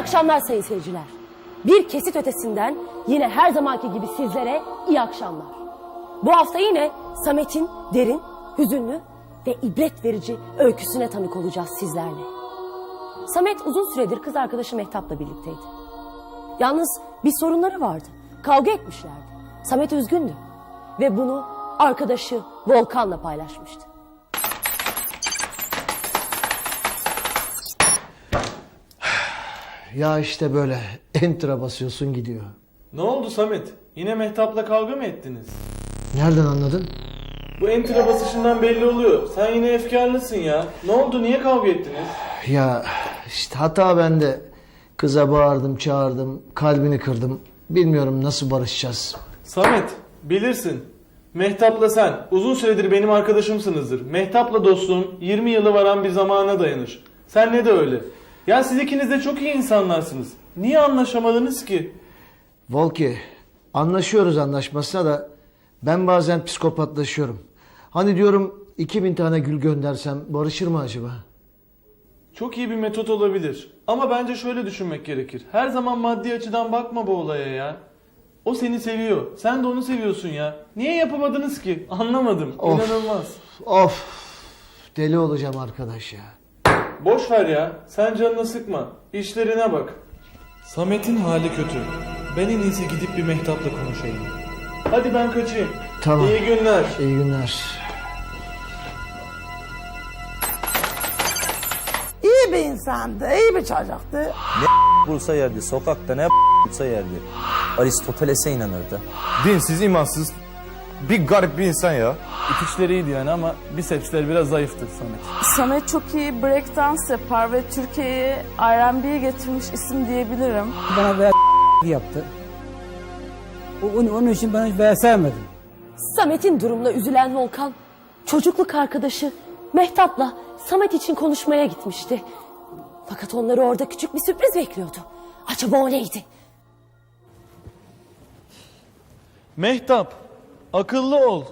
akşamlar sayın seyirciler. Bir kesit ötesinden yine her zamanki gibi sizlere iyi akşamlar. Bu hafta yine Samet'in derin, hüzünlü ve ibret verici öyküsüne tanık olacağız sizlerle. Samet uzun süredir kız arkadaşı Mehtap'la birlikteydi. Yalnız bir sorunları vardı. Kavga etmişlerdi. Samet üzgündü. Ve bunu arkadaşı Volkan'la paylaşmıştı. Ya işte böyle enter'a basıyorsun gidiyor. Ne oldu Samet? Yine Mehtap'la kavga mı ettiniz? Nereden anladın? Bu enter'a basışından belli oluyor. Sen yine efkarlısın ya. Ne oldu? Niye kavga ettiniz? Ya işte hata bende. Kıza bağırdım, çağırdım, kalbini kırdım. Bilmiyorum nasıl barışacağız. Samet, bilirsin. Mehtap'la sen uzun süredir benim arkadaşımsınızdır. Mehtap'la dostluğum 20 yılı varan bir zamana dayanır. Sen ne de öyle. Ya siz ikiniz de çok iyi insanlarsınız. Niye anlaşamadınız ki? Volki, anlaşıyoruz anlaşmasına da ben bazen psikopatlaşıyorum. Hani diyorum 2000 tane gül göndersem barışır mı acaba? Çok iyi bir metot olabilir. Ama bence şöyle düşünmek gerekir. Her zaman maddi açıdan bakma bu olaya ya. O seni seviyor. Sen de onu seviyorsun ya. Niye yapamadınız ki? Anlamadım. Of. İnanılmaz. Of, deli olacağım arkadaş ya. Boş ver ya. Sen canını sıkma. İşlerine bak. Samet'in hali kötü. Ben en iyisi gidip bir Mehtap'la konuşayım. Hadi ben kaçayım. Tamam. İyi günler. İyi günler. İyi bir insandı, iyi bir çocuktu. bulsa yerdi. Sokakta ne bulsa yerdi. Aristoteles'e inanırdı. Dinsiz, imansız bir garip bir insan ya. İtişleri iyiydi yani ama bisepsler biraz zayıftı Samet. Samet çok iyi breakdance yapar ve Türkiye'ye R&B'yi getirmiş isim diyebilirim. bana veya yaptı. Onun için ben hiç veya sevmedim. Samet'in durumuna üzülen Volkan, çocukluk arkadaşı Mehtap'la Samet için konuşmaya gitmişti. Fakat onları orada küçük bir sürpriz bekliyordu. Acaba o neydi? Mehtap, akıllı ol.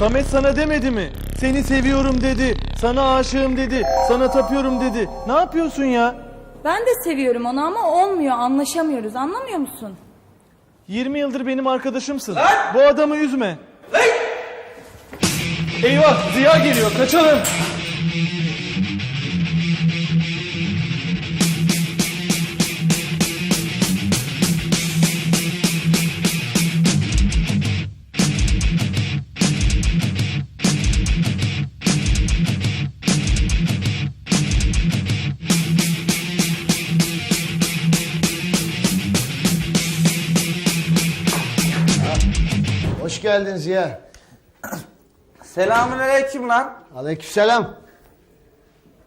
Samet sana demedi mi? Seni seviyorum dedi. Sana aşığım dedi. Sana tapıyorum dedi. Ne yapıyorsun ya? Ben de seviyorum onu ama olmuyor, anlaşamıyoruz. Anlamıyor musun? 20 yıldır benim arkadaşımsın. Bu adamı üzme. Eyvah Ziya geliyor kaçalım. Geldin Ziya. Selamünaleyküm lan. Aleykümselam.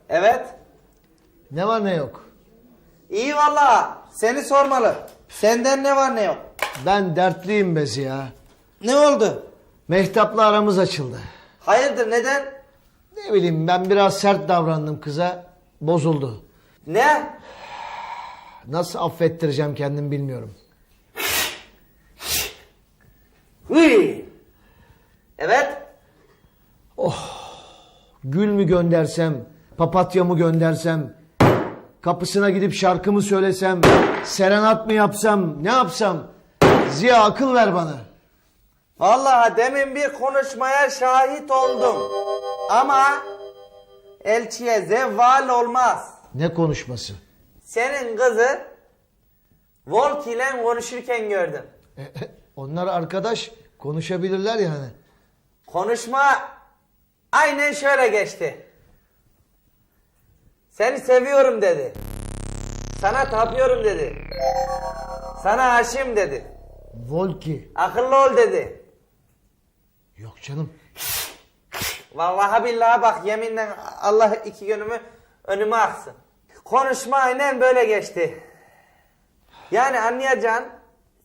Evet. Ne var ne yok? İyi valla. Seni sormalı. Senden ne var ne yok? Ben dertliyim be Ziya. Ne oldu? Mehtap'la aramız açıldı. Hayırdır neden? Ne bileyim ben biraz sert davrandım kıza. Bozuldu. Ne? Nasıl affettireceğim kendim bilmiyorum. Hıy. Evet. Gül mü göndersem, papatya mı göndersem, kapısına gidip şarkı mı söylesem, serenat mı yapsam, ne yapsam? Ziya akıl ver bana. Vallahi demin bir konuşmaya şahit oldum. Ama elçiye zeval olmaz. Ne konuşması? Senin kızı Volk ile konuşurken gördüm. Onlar arkadaş konuşabilirler yani. Konuşma aynen şöyle geçti. Seni seviyorum dedi. Sana tapıyorum dedi. Sana aşığım dedi. Volki. Akıllı ol dedi. Yok canım. Vallahi billahi bak yeminle Allah iki günümü önüme aksın. Konuşma aynen böyle geçti. Yani anlayacaksın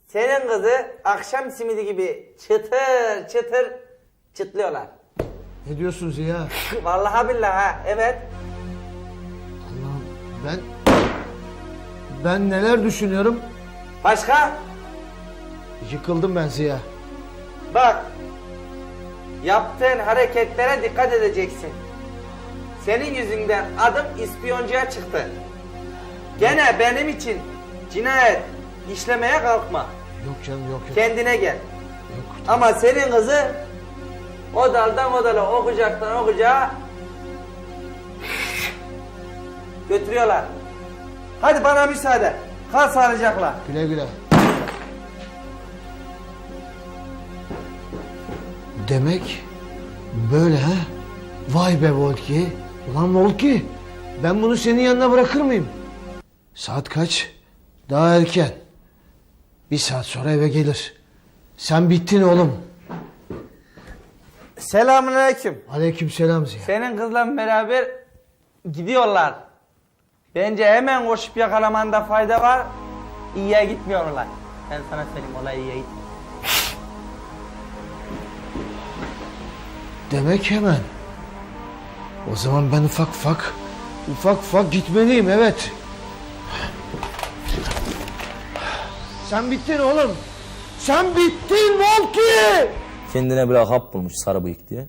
senin kızı akşam simidi gibi çıtır çıtır çıtlıyorlar. Ne diyorsun Ziya? Vallahi billahi ha evet. Allah'ım ben... Ben neler düşünüyorum? Başka? Yıkıldım ben Ziya. Bak. Yaptığın hareketlere dikkat edeceksin. Senin yüzünden adım ispiyoncuya çıktı. Gene benim için cinayet işlemeye kalkma. Yok canım yok yok. Kendine gel. yok. Ama senin kızı o daldan o dala okuyacaktan okuyacağa götürüyorlar. Hadi bana müsaade. Kal sağlıcakla. Güle güle. Demek böyle ha? Vay be Volki. Ulan Volki. Ben bunu senin yanına bırakır mıyım? Saat kaç? Daha erken. Bir saat sonra eve gelir. Sen bittin oğlum. Selamünaleyküm. Aleykümselam Ziya. Senin kızla beraber gidiyorlar. Bence hemen koşup yakalamanda fayda var. İyiye gitmiyor olay. Ben sana söyleyeyim olay iyiye gitmiyor. Demek hemen. O zaman ben ufak ufak, ufak ufak gitmeliyim evet. Sen bittin oğlum. Sen bittin Volki. Kendine bir hap bulmuş sarı bıyık diye.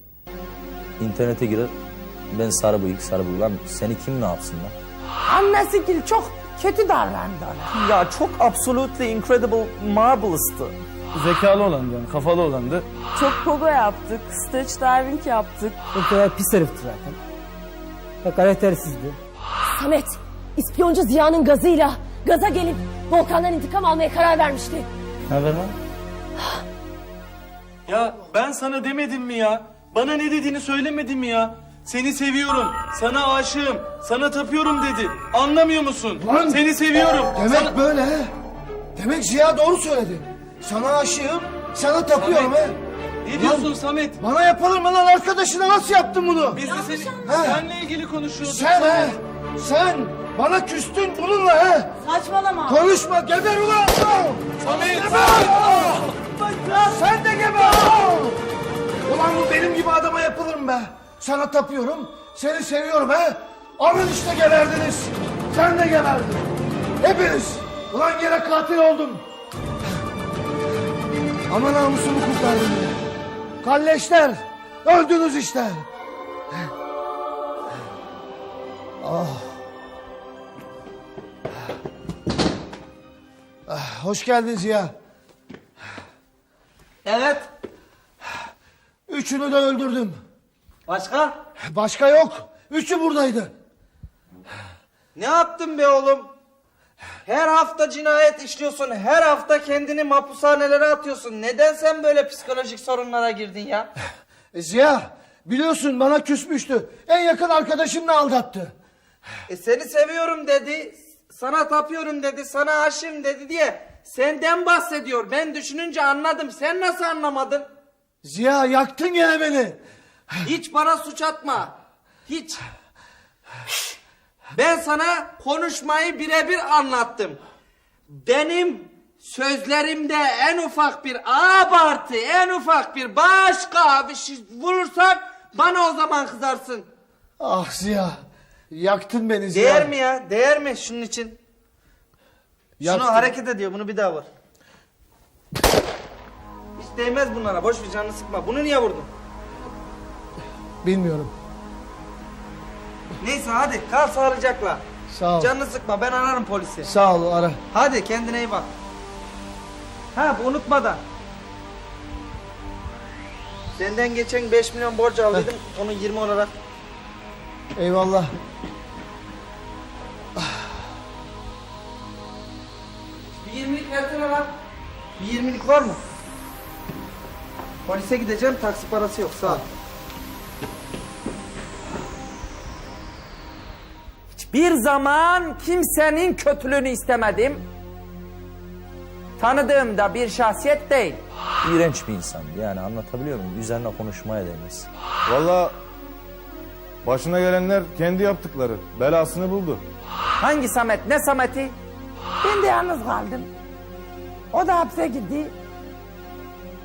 İnternete girer. Ben sarı bıyık sarı bıyık. Lan seni kim ne yapsın lan? Annesi gibi çok kötü davrandı ona. Ya çok absolutely incredible marvelous'tı. Zekalı olan yani kafalı olandı. Çok pogo yaptık, stage diving yaptık. Çok da pis herifti zaten. Ve karaktersizdi. Samet, ispiyoncu Ziya'nın gazıyla gaza gelip Volkan'dan intikam almaya karar vermişti. Ne haber lan? Ya ben sana demedim mi ya? Bana ne dediğini söylemedin mi ya? Seni seviyorum, sana aşığım, sana tapıyorum dedi. Anlamıyor musun? Lan! Seni seviyorum. Demek Sana- böyle he. Demek Ziya doğru söyledi. Sana aşığım, sana tapıyorum he. Ne diyorsun Samet? Bana yapılır mı lan arkadaşına nasıl yaptın bunu? Biz de seni, Ha. seninle ilgili konuşuyorduk. Sen Samet. he. Sen bana küstün bununla he. Saçmalama. Konuşma geber ulan. Samet! Sen de geber. Ulan bu benim gibi adama yapılır mı be? Sana tapıyorum, seni seviyorum he. Alın işte geberdiniz. Sen de geberdin. Hepiniz. Ulan yine katil oldum. Ama namusumu kurtardın. Kalleşler. Öldünüz işte. Ah, Hoş geldin Ziya. Evet. Üçünü de öldürdüm. Başka? Başka yok. Üçü buradaydı. Ne yaptın be oğlum? Her hafta cinayet işliyorsun. Her hafta kendini mahpushanelere atıyorsun. Neden sen böyle psikolojik sorunlara girdin ya? E, Ziya biliyorsun bana küsmüştü. En yakın arkadaşımla aldattı. E seni seviyorum dedi. Sana tapıyorum dedi. Sana aşığım dedi diye senden bahsediyor. Ben düşününce anladım. Sen nasıl anlamadın? Ziya yaktın gene beni. Hiç bana suç atma. Hiç. Ben sana konuşmayı birebir anlattım. Benim sözlerimde en ufak bir abartı, en ufak bir başka bir şey vurursak bana o zaman kızarsın. Ah Ziya. Yaktın beni Ziya. Değer mi ya? Değer mi şunun için? Yaktın. Şunu hareket ediyor. Bunu bir daha vur. Hiç değmez bunlara. Boş ver canını sıkma. Bunu niye vurdun? Bilmiyorum. Neyse hadi kal sağlıcakla. Sağ ol. Canını sıkma. Ben ararım polisi. Sağ ol ara. Hadi kendine iyi bak. Ha unutmadan. Senden geçen 5 milyon borç aldıydım. Onu 20 olarak. Eyvallah. Bir 20'lik versene lan. Bir 20'lik var mı? Polise gideceğim taksi parası yok sağ ol. Hiçbir zaman kimsenin kötülüğünü istemedim. Tanıdığımda bir şahsiyet değil. İğrenç bir insandı yani anlatabiliyor muyum? Üzerine konuşmaya değmez. Valla başına gelenler kendi yaptıkları. Belasını buldu. Hangi Samet ne Samet'i? Ben de yalnız kaldım. O da hapse gitti.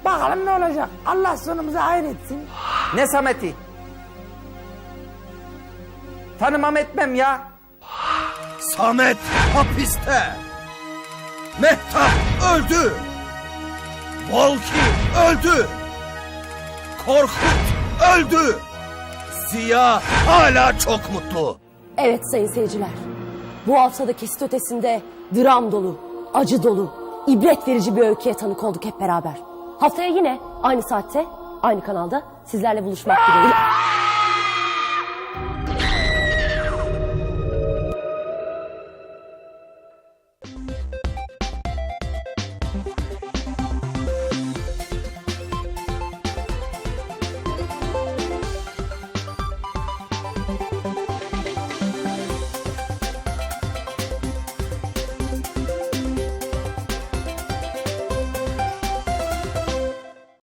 Bakalım ne olacak. Allah sonumuzu hayır etsin. Ne Samet'i? Tanımam etmem ya. Samet hapiste. Mehtap öldü. Volki öldü. Korkut öldü. Ziya hala çok mutlu. Evet sayın seyirciler. Bu haftada kesit dram dolu, acı dolu, ibret verici bir öyküye tanık olduk hep beraber. Haftaya yine aynı saatte, aynı kanalda sizlerle buluşmak dileğiyle.